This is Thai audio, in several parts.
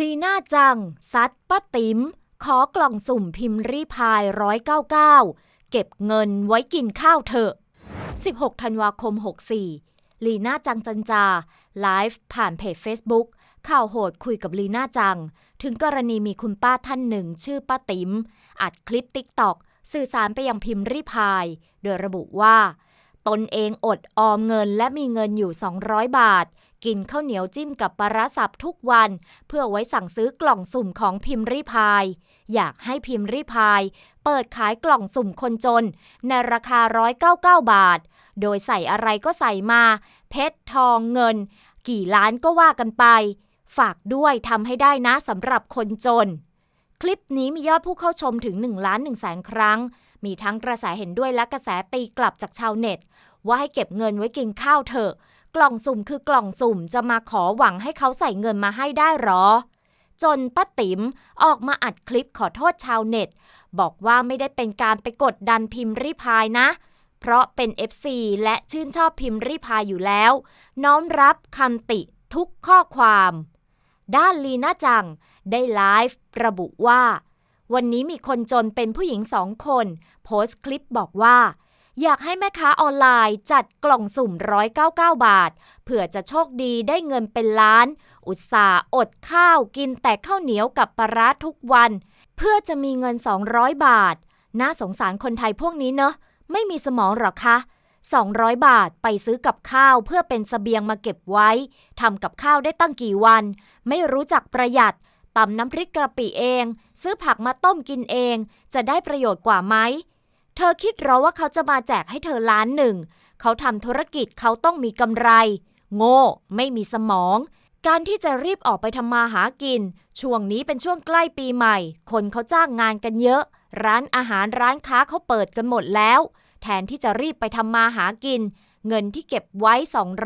ลีน่าจัง ซัดป้าติ๋มขอกล่องสุ่มพิมพ์รีพาย 199 เก็บเงินไว้กินข้าวเถอะ 16 ธันวาคม 64 ลีน่าจังจันจา ไลฟ์ผ่านเพจ Facebook ข่าวโหดคุยกับลีน่าจัง ถึงกรณีมีคุณป้าท่านหนึ่งชื่อป้าติ๋มอัดคลิปติ๊กตอกสื่อสารไปยังพิมพ์รีพาย โดยระบุว่า ตนเองอดออมเงินและมีเงินอยู่ 200 บาท กินข้าวเหนียวจิ้มกับปลาร้าสับทุกวัน เพื่อไว้สั่งซื้อกล่องสุ่มของพิมพ์รีพาย อยากให้พิมพ์รีพาย เปิดขายกล่องสุ่มคนจน ในราคา 199 บาท โดยใส่อะไรก็ใส่มา เพชรทองเงิน กี่ล้านก็ว่ากันไป ฝากด้วยทำให้ได้นะสำหรับคนจน คลิปนี้มียอดผู้เข้าชมถึง1ล้าน1แสนครั้ง มีทั้งกระแสเห็นด้วยและกระแสตีกลับจากชาวเน็ต ว่าให้เก็บเงินไว้กินข้าวเถอะ กล่องสุ่มคือกล่องสุ่มจะมาขอหวังให้เขาใส่เงินมาให้ได้หรอ จนป้าติ๋มออกมาอัดคลิปขอโทษชาวเน็ต บอกว่าไม่ได้เป็นการไปกดดันพิมพ์รีพายนะเพราะเป็น FC และชื่นชอบพิมพ์รีพายอยู่แล้ว น้อมรับคำติทุกข้อความ ด้านลีน่าจัง ได้ไลฟ์ระบุว่า วันนี้มีคนจนเป็นผู้หญิงสองคน โพสต์คลิปบอกว่า อยากให้แม่ค้าออนไลน์จัดกล่องสุ่ม 199 บาท เผื่อจะโชคดีได้เงินเป็นล้าน อุตส่าห์อดข้าวกินแต่ข้าวเหนียวกับปลาร้าทุกวัน เพื่อจะมีเงิน 200 บาท น่าสงสารคนไทยพวกนี้เนอะไม่มีสมองหรอคะ 200 บาทไปซื้อกับข้าวเพื่อเป็นสเสบียงมาเก็บไว้ ทำกับข้าวได้ตั้งกี่วัน ไม่รู้จักประหยัด ตำน้ำพริกกระปิเอง ซื้อผักมาต้มกินเอง จะได้ประโยชน์กว่าไหม เธอคิดหรอว่าเขาจะมาแจกให้เธอล้านหนึ่ง เขาทำธุรกิจเขาต้องมีกำไร โง่ ไม่มีสมอง การที่จะรีบออกไปทำมาหากิน ช่วงนี้เป็นช่วงใกล้ปีใหม่ คนเขาจ้างงานกันเยอะ ร้านอาหารร้านค้าเขาเปิดกันหมดแล้ว แทนที่จะรีบไปทำมาหากิน เงินที่เก็บไว้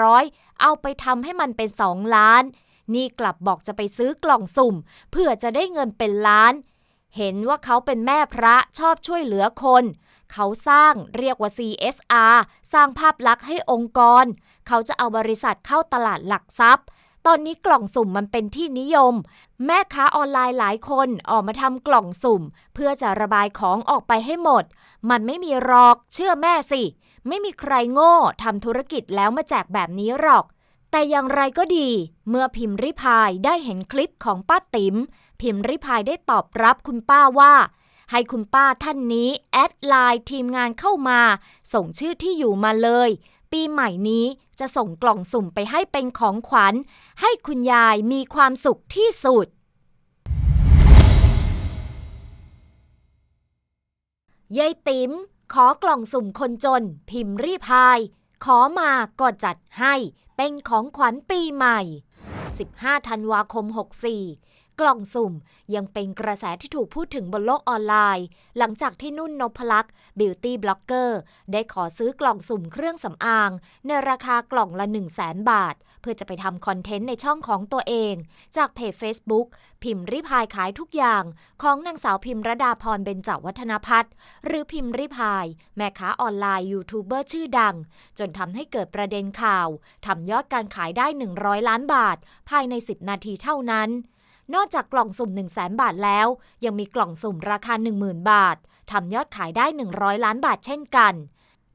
200 เอาไปทำให้มันเป็น2ล้าน นี่กลับบอกจะไปซื้อกล่องสุ่ม เพื่อจะได้เงินเป็นล้าน เห็นว่าเขาเป็นแม่พระชอบช่วยเหลือคน เขาสร้างเรียกว่า CSR สร้างภาพลักษณ์ให้องค์กร เขาจะเอาบริษัทเข้าตลาดหลักทรัพย์ ตอนนี้กล่องสุ่มมันเป็นที่นิยม แม่ค้าออนไลน์หลายคนออกมาทำกล่องสุ่ม เพื่อจะระบายของออกไปให้หมด มันไม่มีหรอก เชื่อแม่สิ ไม่มีใครโง่ทำธุรกิจแล้วมาแจกแบบนี้หรอก แต่อย่างไรก็ดี เมื่อพิมพ์ริพายได้เห็นคลิปของป้าติ๋มพิมพ์ริพายได้ตอบรับคุณป้าว่า ให้คุณป้าท่านนี้แอดไลน์ทีมงานเข้ามา ส่งชื่อที่อยู่มาเลย ปีใหม่นี้จะส่งกล่องสุ่มไปให้เป็นของขวัญ ให้คุณยายมีความสุขที่สุดยายติ๋มขอกล่องสุ่มคนจน พิมพ์รีพาย ขอมาก็จัดให้ เป็นของขวัญปีใหม่ 15 ธันวาคม 64 กล่องสุ่มยังเป็นกระแสที่ถูกพูดถึงบนโลกออนไลน์ หลังจากที่นุ่นนพลักษ์บิวตี้บล็อกเกอร์ได้ขอซื้อกล่องสุ่มเครื่องสำอาง ในราคากล่องละ 1 0 0 0 0แบาท เพื่อจะไปทำคอนเทนต์ในช่องของตัวเอง จากเพจ Facebook พิมพ์ริพายขายทุกอย่าง ของนางสาวพิมรดาพรเบญจวัฒนพัฒน์หรือพิมพ์ริพาย แม่ค้าออนไลน์ยูทูบเบอร์ชื่อดัง จนทำให้เกิดประเด็นข่าวทำยอดการขายได้ 100 ล้านบาท ภายใน 10 นาทีเท่านั้น นอกจากกล่องสุ่ม 1 0 0 0 0แบาทแล้ว ยังมีกล่องสุ่มราคา 10,000 บาททำยอดขายได้ 100 ล้านบาทเช่นกัน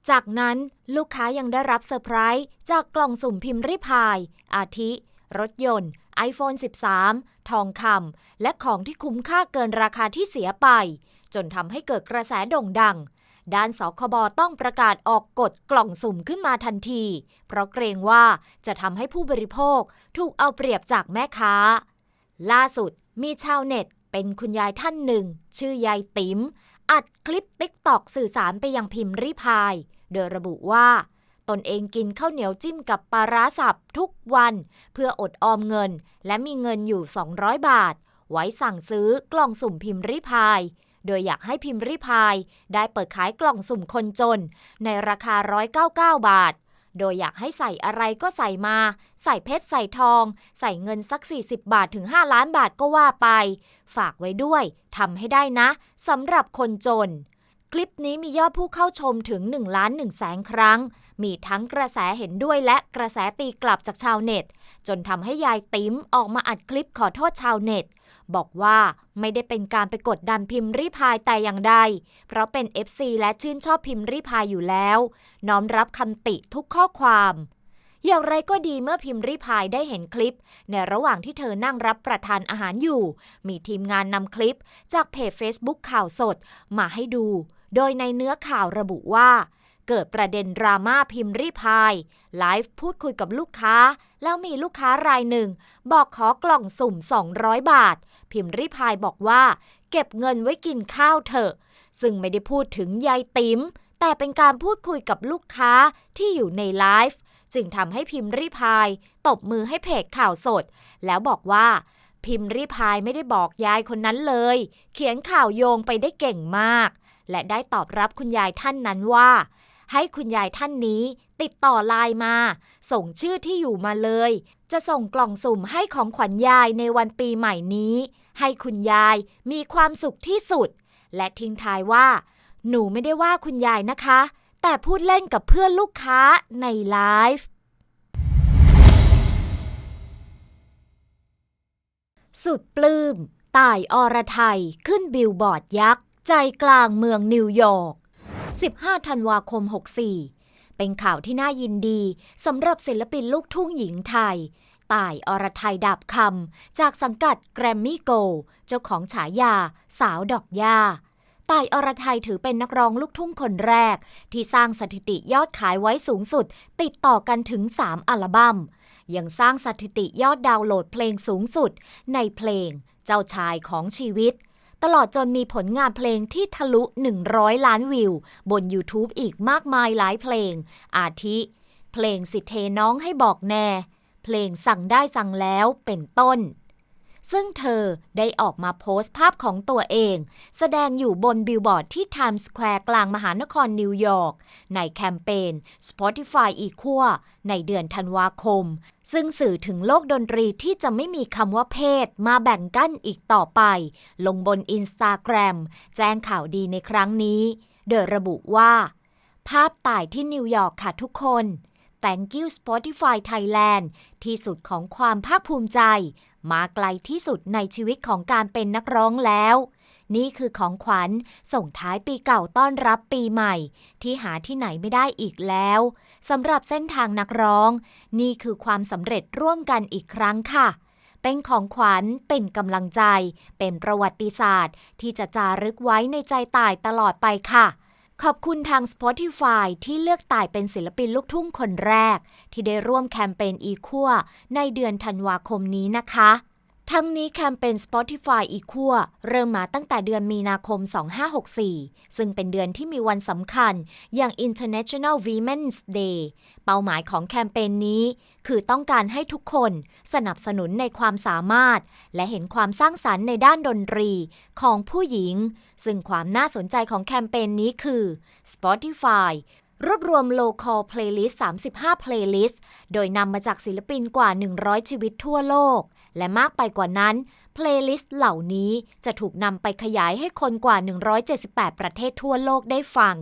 จากนั้นลูกค้ายังได้รับเซอร์ไพรส์จากกล่องสุ่มพิมพ์ริพาย อาทิ รถยนต์ iPhone 13 ทองคำและของที่คุ้มค่าเกินราคาที่เสียไป จนทำให้เกิดกระแสโด่งดังด้านสคบต้องประกาศออกกฎกล่องสุ่มขึ้นมาทันที เพราะเกรงว่าจะทำให้ผู้บริโภคถูกเอาเปรียบจากแม่ค้า ล่าสุดมีชาวเน็ตเป็นคุณยายท่านหนึ่ง ชื่อยายติ๋ม อัดคลิปติ๊กตอกสื่อสารไปยังพิมพ์ริพาย โดยระบุว่า ตนเองกินข้าวเหนียวจิ้มกับปลาร้าสับทุกวัน เพื่ออดออมเงิน และมีเงินอยู่ 200 บาท ไว้สั่งซื้อกล่องสุ่มพิมพ์ริพาย โดยอยากให้พิมพ์ริพาย ได้เปิดขายกล่องสุ่มคนจน ในราคา 199 บาท โดยอยากให้ใส่อะไรก็ใส่มา ใส่เพชรใส่ทอง ใส่เงินสัก 40 บาทถึง 5 ล้านบาทก็ว่าไป ฝากไว้ด้วยทำให้ได้นะสำหรับคนจน คลิปนี้มียอดผู้เข้าชมถึง1ล้าน1แสนครั้ง มีทั้งกระแสเห็นด้วยและกระแสตีกลับจากชาวเน็ต จนทำให้ยายติ๋มออกมาอัดคลิปขอโทษชาวเน็ต บอกว่าไม่ได้เป็นการไปกดดันพิมพ์รีพายแต่อย่างใด เพราะเป็น FC และชื่นชอบพิมพ์รีพายอยู่แล้ว น้อมรับคำติทุกข้อความอย่างไรก็ดีเมื่อพิมพ์รีพายได้เห็นคลิป ในระหว่างที่เธอนั่งรับประทานอาหารอยู่ มีทีมงานนำคลิป จากเพจ Facebook ข่าวสด มาให้ดู โดยในเนื้อข่าวระบุว่า เกิดประเด็นดราม่าพิมพ์รีพายไลฟ์พูดคุยกับลูกค้า แล้วมีลูกค้ารายหนึ่ง บอกขอกล่องสุ่ม 200 บาท พิมพ์รีพายบอกว่า เก็บเงินไว้กินข้าวเถอะ ซึ่งไม่ได้พูดถึงยายติ๋มแต่เป็นการพูดคุยกับลูกค้าที่อยู่ในไลฟ์จึงทำให้พิมพ์รีพายตบมือให้เพจข่าวสด แล้วบอกว่าพิมพ์รีพายไม่ได้บอกยายคนนั้นเลย เขียนข่าวโยงไปได้เก่งมาก และได้ตอบรับคุณยายท่านนั้นว่า ให้คุณยายท่านนี้ ติดต่อไลน์มา ส่งชื่อที่อยู่มาเลย จะส่งกล่องสุ่มให้ของขวัญยายในวันปีใหม่นี้ ให้คุณยายมีความสุขที่สุด และทิ้งท้ายว่า หนูไม่ได้ว่าคุณยายนะคะ แต่พูดเล่นกับเพื่อนลูกค้าในไลฟ์สุดปลื้ม ต่ายอรไทยขึ้นบิลบอร์ดยักษ์ ใจกลางเมืองนิวยอร์ก 15 ธันวาคม 64 เป็นข่าวที่น่ายินดีสำหรับศิลปินลูกทุ่งหญิงไทยต่ายอรไทยดาบคำจากสังกัดแกรมมี่โกเจ้าของฉายา สาวดอกหญ้าต่ายอรไทยถือเป็นนักร้องลูกทุ่งคนแรก ที่สร้างสถิติยอดขายไว้สูงสุด ติดต่อกันถึง 3 อัลบั้ม ยังสร้างสถิติยอดดาวน์โหลดเพลงสูงสุด ในเพลง เจ้าชายของชีวิต ตลอดจนมีผลงานเพลงที่ทะลุ 100 ล้านวิว บน YouTube อีกมากมายหลายเพลง อาทิ เพลงสิเทน้องให้บอกแน่ เพลงสั่งได้สั่งแล้วเป็นต้น ซึ่งเธอได้ออกมาโพสต์ภาพของตัวเอง แสดงอยู่บนบิลบอร์ดที่ Times Square กลางมหานครนิวยอร์ก ในแคมเปญ Spotify Equal ในเดือนธันวาคม ซึ่งสื่อถึงโลกดนตรีที่จะไม่มีคำว่าเพศมาแบ่งกั้นอีกต่อไป ลงบน Instagram แจ้งข่าวดีในครั้งนี้ โดยระบุว่า ภาพตายที่นิวยอร์กค่ะทุกคน Thank you Spotify Thailand ที่สุดของความภาคภูมิใจ มาไกลที่สุดในชีวิตของการเป็นนักร้องแล้ว นี่คือของขวัญส่งท้ายปีเก่าต้อนรับปีใหม่ ที่หาที่ไหนไม่ได้อีกแล้วสำหรับเส้นทางนักร้อง นี่คือความสำเร็จร่วมกันอีกครั้งค่ะเป็นของขวัญ เป็นกำลังใจ เป็นประวัติศาสตร์ ที่จะจารึกไว้ในใจตายตลอดไปค่ะ ขอบคุณทาง Spotify ที่เลือกต่ายเป็นศิลปินลูกทุ่งคนแรก ที่ได้ร่วมแคมเปญอีคัวในเดือนธันวาคมนี้นะคะ ทั้งนี้แคมเปญ Spotify Equal เริ่มมาตั้งแต่เดือนมีนาคม 2564 ซึ่งเป็นเดือนที่มีวันสำคัญอย่าง International Women's Day เป้าหมายของแคมเปญนี้ คือต้องการให้ทุกคนสนับสนุนในความสามารถ และเห็นความสร้างสรรค์ในด้านดนตรีของผู้หญิง ซึ่งความน่าสนใจของแคมเปญนี้คือ Spotify รวบรวม local playlist 35 playlist โดยนำมาจากศิลปินกว่า 100 ชีวิตทั่วโลก และมากไปกว่านั้น เพลย์ลิสต์เหล่านี้จะถูกนำไปขยายให้คนกว่า 178 ประเทศทั่วโลกได้ฟัง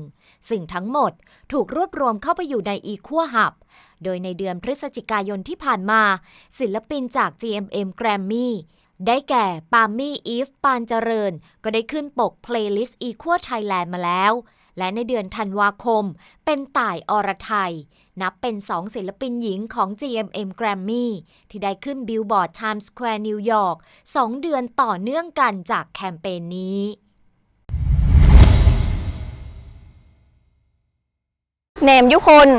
ซึ่งทั้งหมดถูกรวบรวมเข้าไปอยู่ใน Equal Hub โดยในเดือนพฤศจิกายนที่ผ่านมา ศิลปินจาก GMM Grammy ได้แก่ ปามี่อีฟ ปานเจริญ ก็ได้ขึ้นปก Playlist Equal Thailand มาแล้ว และในเดือนธันวาคม เป็นต่ายอรไทย นับเป็นสองศิลปินหญิงของ GMM Grammy ที่ได้ขึ้นบิลบอร์ด Times Square นิวยอร์ก2เดือนต่อเนื่องกันจากแคมเปญนี้เนมยุคน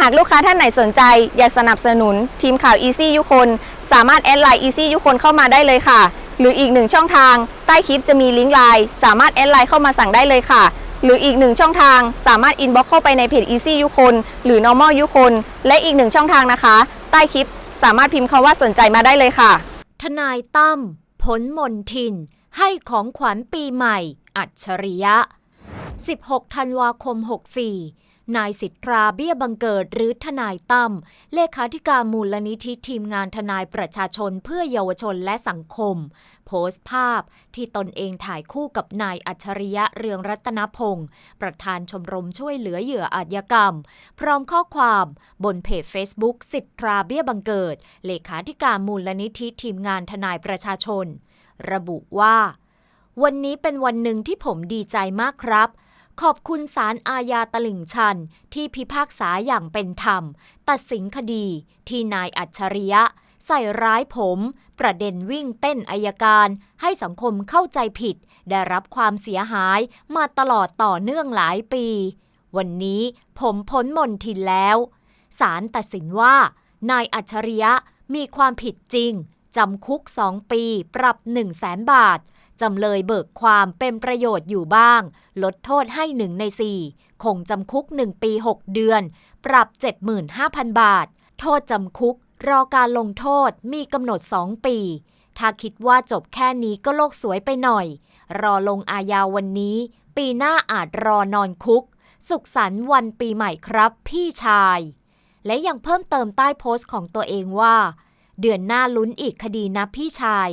หากลูกค้าท่านไหนสนใจ อยากสนับสนุน ทีมข่าว Easy ยุคน สามารถแอดไลน์ Easy ยุคนเข้ามาได้เลยค่ะ หรืออีกหนึ่งช่องทาง ใต้คลิปจะมีลิงก์ไลน์สามารถแอดไลน์เข้ามาสั่งได้เลยค่ะ หรืออีกหนึ่งช่องทางสามารถอินบ็อกเข้าไปในเพจ Easy ยุคนหรือ Normal ยุคนและอีกหนึ่งช่องทางนะคะ ใต้คลิปสามารถพิมพ์คำว่าสนใจมาได้เลยค่ะ ทนายตั้มผลมนทิน ให้ของขวัญปีใหม่ อัจฉริยะ 16 ธันวาคม 64 นายสิทธาเบี้ยบังเกิดหรือทนายตั้มเลขาธิการมูลนิธิทีมงานทนายประชาชนเพื่อเยาวชนและสังคม โพสต์ภาพ ที่ตนเองถ่ายคู่กับนายอัจฉริยะเรืองรัตนพงศ์ประธานชมรมช่วยเหลือเหยื่ออาชญากรรม พร้อมข้อความบนเพจ Facebook สิทธาเบี้ยบังเกิด เลขาธิการมูลนิธิทีมงานทนายประชาชน ระบุว่า วันนี้เป็นวันหนึ่งที่ผมดีใจมากครับขอบคุณศาลอาญาตลิ่งชัน ที่พิพากษาอย่างเป็นธรรม ตัดสินคดีที่นายอัจฉริยะ ใส่ร้ายผม ประเด็นวิ่งเต้นอายการ ให้สังคมเข้าใจผิด ได้รับความเสียหายมาตลอดต่อเนื่องหลายปี วันนี้ผมพ้นมนทินแล้วศาลตัดสินว่า นายอัจฉริยะมีความผิดจริง จำคุกสองปี ปรับ 1 0 0 0 0แสนบาท จำเลยเบิกความเป็นประโยชน์อยู่บ้าง ลดโทษให้หนึ่งในสี่คงจำคุก 1 ปี 6 เดือน ปรับ 75,000 บาท โทษจำคุก รอการลงโทษมีกำหนด 2 ปี ถ้าคิดว่าจบแค่นี้ก็โลกสวยไปหน่อย รอลงอาญาวันนี้ ปีหน้าอาจรอนอนคุก สุขสันต์วันปีใหม่ครับพี่ชาย และยังเพิ่มเติมใต้โพสต์ของตัวเองว่า เดือนหน้าลุ้นอีกคดีนะพี่ชาย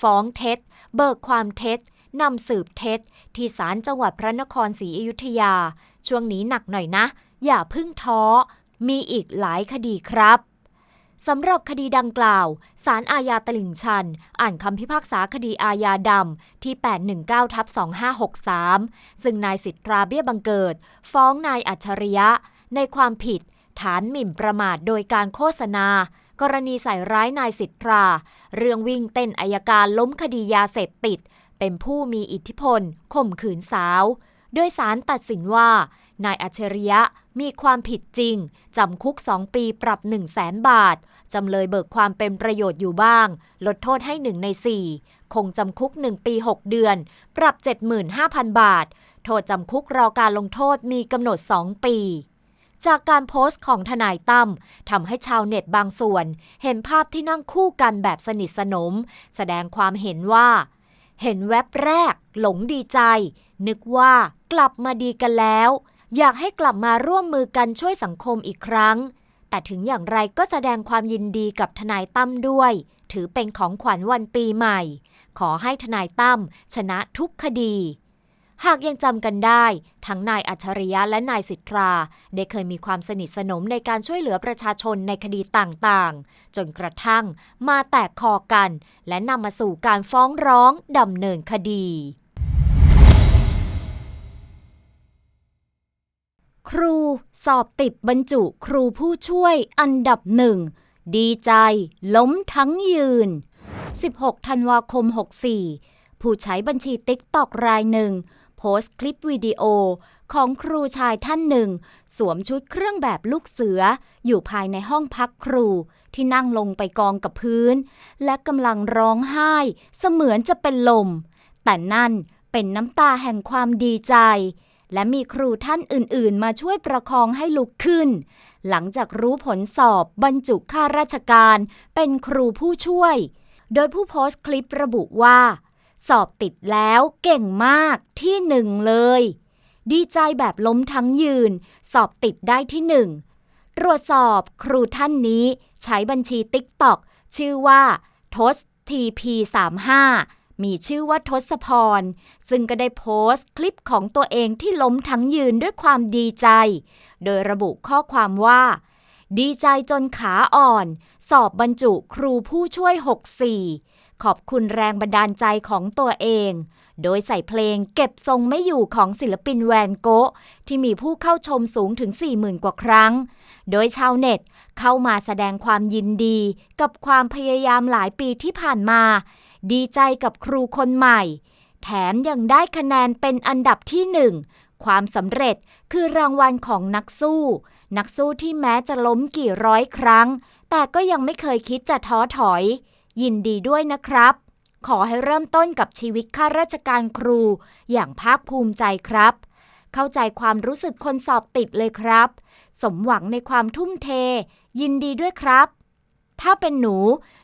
ฟ้องเท็จ เบิกความเท็จนำสืบเท็จ ที่ศาลจังหวัดพระนครศรีอยุธยา ช่วงนี้หนักหน่อยนะ อย่าพึ่งท้อ มีอีกหลายคดีครับ สำหรับคดีดังกล่าว ศาลอาญาตลิ่งชัน อ่านคำพิพากษาคดีอาญาดำที่ 819ทับ2563 ซึ่งนายสิทธาเบี้ยบังเกิด ฟ้องนายอัจฉริยะ ในความผิด ฐานหมิ่นประมาทโดยการโฆษณา กรณีใส่ร้ายนายสิทธาเรื่องวิ่งเต้นอายการล้มคดียาเสพติด เป็นผู้มีอิทธิพลข่มขืนสาว โดยสารตัดสินว่านายอัจฉริยะมีความผิดจริง จำคุก 2 ปีปรับ 1 0 0 0 0แสนบาท จำเลยเบิกความเป็นประโยชน์อยู่บ้าง ลดโทษให้ 1 ใน 4 คงจำคุก 1 ปี 6 เดือน ปรับ 75,000 บาท โทษจำคุกรอการลงโทษมีกำหนด 2 ปี จากการโพสต์ของทนายตั้มทำให้ชาวเน็ตบางส่วน เห็นภาพที่นั่งคู่กันแบบสนิทสนม แสดงความเห็นว่า เห็นแว็บแรก หลงดีใจ นึกว่ากลับมาดีกันแล้วอยากให้กลับมาร่วมมือกันช่วยสังคมอีกครั้ง แต่ถึงอย่างไรก็แสดงความยินดีกับทนายตั้มด้วย ถือเป็นของขวัญวันปีใหม่ ขอให้ทนายตั้มชนะทุกคดี หากยังจำกันได้ ทั้งนายอัจฉริยะและนายสิทธาได้เคยมีความสนิทสนมในการช่วยเหลือประชาชนในคดีต่างๆ จนกระทั่งมาแตกคอกัน และนำมาสู่การฟ้องร้องดำเนินคดี ครูสอบติดบรรจุครูผู้ช่วยอันดับหนึ่ง ดีใจ ล้มทั้งยืน 16 ธันวาคม 64 ผู้ใช้บัญชีติ๊กตอกรายหนึ่ง โพสต์คลิปวิดีโอของครูชายท่านหนึ่ง สวมชุดเครื่องแบบลูกเสือ อยู่ภายในห้องพักครู ที่นั่งลงไปกองกับพื้น และกำลังร้องไห้ เสมือนจะเป็นลม แต่นั่นเป็นน้ำตาแห่งความดีใจ และมีครูท่านอื่นๆ มาช่วยประคองให้ลุกขึ้น หลังจากรู้ผลสอบบรรจุข้าราชการ เป็นครูผู้ช่วย โดยผู้โพสต์คลิประบุว่า สอบติดแล้วเก่งมากที่หนึ่งเลย ดีใจแบบล้มทั้งยืน สอบติดได้ที่หนึ่งตรวจสอบครูท่านนี้ใช้บัญชีติ๊กตอกชื่อว่าทศ TP35 มีชื่อว่าทศพร ซึ่งก็ได้โพสต์คลิปของตัวเองที่ล้มทั้งยืนด้วยความดีใจ โดยระบุข้อความว่า ดีใจจนขาอ่อน สอบบรรจุครูผู้ช่วย 64 ขอบคุณแรงบันดาลใจของตัวเอง โดยใส่เพลงเก็บทรงไม่อยู่ของศิลปินแวนโกะที่มีผู้เข้าชมสูงถึง 40,000 กว่าครั้ง โดยชาวเน็ตเข้ามาแสดงความยินดีกับความพยายามหลายปีที่ผ่านมา ดีใจกับครูคนใหม่ แถมยังได้คะแนนเป็นอันดับที่หนึ่ง ความสำเร็จคือรางวัลของนักสู้ นักสู้ที่แม้จะล้มกี่ร้อยครั้ง แต่ก็ยังไม่เคยคิดจะท้อถอย ยินดีด้วยนะครับ ขอให้เริ่มต้นกับชีวิตข้าราชการครู อย่างภาคภูมิใจครับ เข้าใจความรู้สึกคนสอบติดเลยครับ สมหวังในความทุ่มเท ยินดีด้วยครับ ถ้าเป็นหนู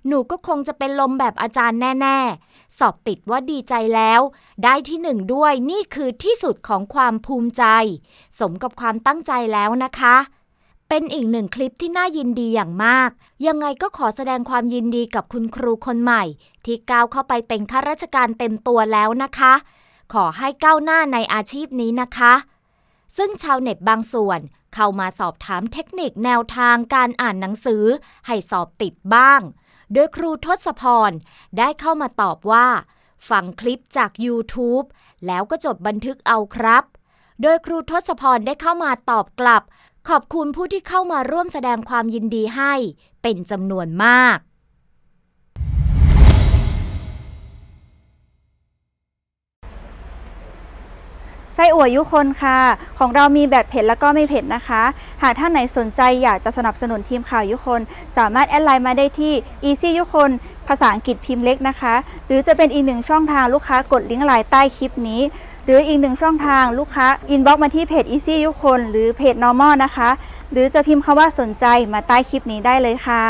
หนูก็คงจะเป็นลมแบบอาจารย์แน่ ๆ สอบติดว่าดีใจแล้ว ได้ที่หนึ่งด้วยนี่คือที่สุดของความภูมิใจ สมกับความตั้งใจแล้วนะคะ เป็นอีกหนึ่งคลิปที่น่ายินดีอย่างมาก ยังไงก็ขอแสดงความยินดีกับคุณครูคนใหม่ ที่ก้าวเข้าไปเป็นข้าราชการเต็มตัวแล้วนะคะ ขอให้ก้าวหน้าในอาชีพนี้นะคะซึ่งชาวเน็ตบางส่วน เข้ามาสอบถามเทคนิคแนวทางการอ่านหนังสือ ให้สอบติดบ้าง โดยครูทศพร ได้เข้ามาตอบว่า ฟังคลิปจาก YouTube แล้วก็จดบันทึกเอาครับ โดยครูทศพรได้เข้ามาตอบกลับ ขอบคุณผู้ที่เข้ามาร่วมแสดงความยินดีให้ เป็นจำนวนมาก ไส้อั่วยุคนค่ะ ของเรามีแบบเผ็ดแล้วก็ไม่เผ็ดนะคะ หากท่านไหนสนใจอยากจะสนับสนุนทีมข่าวยุคน สามารถแอดไลน์มาได้ที่ easy ยุคนภาษาอังกฤษพิมพ์เล็กนะคะ หรือจะเป็นอีกหนึ่งช่องทางลูกค้ากดลิงก์ไลน์ใต้คลิปนี้ หรืออีกหนึ่งช่องทางลูกค้าอินบ็อกมาที่เพจ easy ยุคนหรือเพจ normal นะคะ หรือจะพิมพ์คำว่าสนใจมาใต้คลิปนี้ได้เลยค่ะ